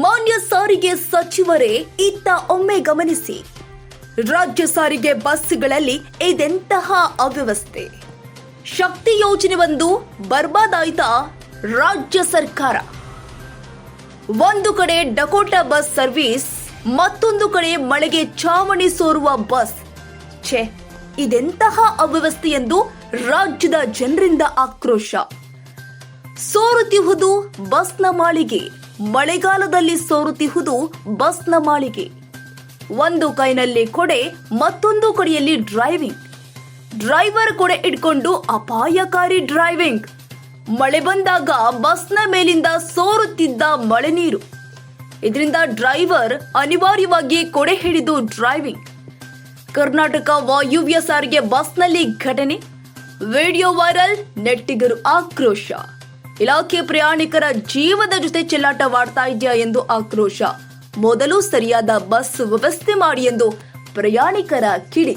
ಮಾನ್ಯ ಸಾರಿಗೆ ಸಚಿವರೇ, ಇತ್ತ ಒಮ್ಮೆ ಗಮನಿಸಿ. ರಾಜ್ಯ ಸಾರಿಗೆ ಬಸ್ಗಳಲ್ಲಿ ಇದೆಂತಹ ಅವ್ಯವಸ್ಥೆ. ಶಕ್ತಿ ಯೋಜನೆ ಒಂದು ಬರ್ಬಾದಾಯ್ತ ರಾಜ್ಯ ಸರ್ಕಾರ. ಒಂದು ಕಡೆ ಡಕೋಟಾ ಬಸ್ ಸರ್ವಿಸ್, ಮತ್ತೊಂದು ಕಡೆ ಮಳೆಗೆ ಚಾವಣಿ ಸೋರುವ ಬಸ್. ಛೆ, ಇದೆಂತಹ ಅವ್ಯವಸ್ಥೆ ಎಂದು ರಾಜ್ಯದ ಜನರಿಂದ ಆಕ್ರೋಶ. ಸೋರುತ್ತಿರುವುದು ಬಸ್ನ ಮಾಳಿಗೆ. ಮಳೆಗಾಲದಲ್ಲಿ ಸೋರುತ್ತಿಹುದು ಬಸ್ನ ಮಾಳಿಗೆ. ಒಂದು ಕೈನಲ್ಲಿ ಕೊಡೆ, ಮತ್ತೊಂದು ಕಡೆಯಲ್ಲಿ ಡ್ರೈವಿಂಗ್. ಡ್ರೈವರ್ ಕೊಡೆ ಇಟ್ಕೊಂಡು ಅಪಾಯಕಾರಿ ಡ್ರೈವಿಂಗ್. ಮಳೆ ಬಂದಾಗ ಬಸ್ನ ಮೇಲಿಂದ ಸೋರುತ್ತಿದ್ದ ಮಳೆ ನೀರು. ಇದರಿಂದ ಡ್ರೈವರ್ ಅನಿವಾರ್ಯವಾಗಿ ಕೊಡೆ ಹಿಡಿದು ಡ್ರೈವಿಂಗ್. ಕರ್ನಾಟಕ ವಾಯುವ್ಯ ಸಾರಿಗೆ ಬಸ್ನಲ್ಲಿ ಘಟನೆ. ವಿಡಿಯೋ ವೈರಲ್, ನೆಟ್ಟಿಗರು ಆಕ್ರೋಶ. ಇಲಾಖೆ ಪ್ರಯಾಣಿಕರ ಜೀವದ ಜೊತೆ ಚೆಲ್ಲಾಟವಾಡ್ತಾ ಇದೆಯಾ ಎಂದು ಆಕ್ರೋಶ. ಮೊದಲು ಸರಿಯಾದ ಬಸ್ ವ್ಯವಸ್ಥೆ ಮಾಡಿ ಎಂದು ಪ್ರಯಾಣಿಕರ ಕಿಡಿ.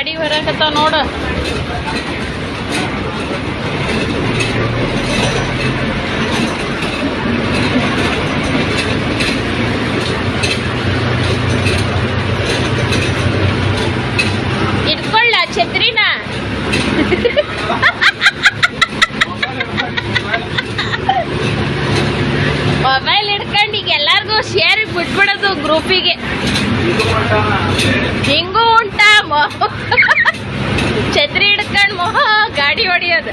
ಗಾಡಿ ಬರಕತ್ತಾವ ನೋಡು. ಇಟ್ಕೊಳ್ಳ ಛತ್ರಿನ. ಮೊಬೈಲ್ ಹಿಡ್ಕೊಂಡು ಈಗ ಎಲ್ಲಾರ್ಗೂ ಶೇರ್ ಬಿಟ್ಬಿಡೋದು ಗ್ರೂಪಿಗೆ ಹಿಂಗೂ ಛತ್ರಿ ಹಿಡ್ಕೊಂಡು ಮೊಹ ಗಾಡಿ ಹೊಡಿಯೋದು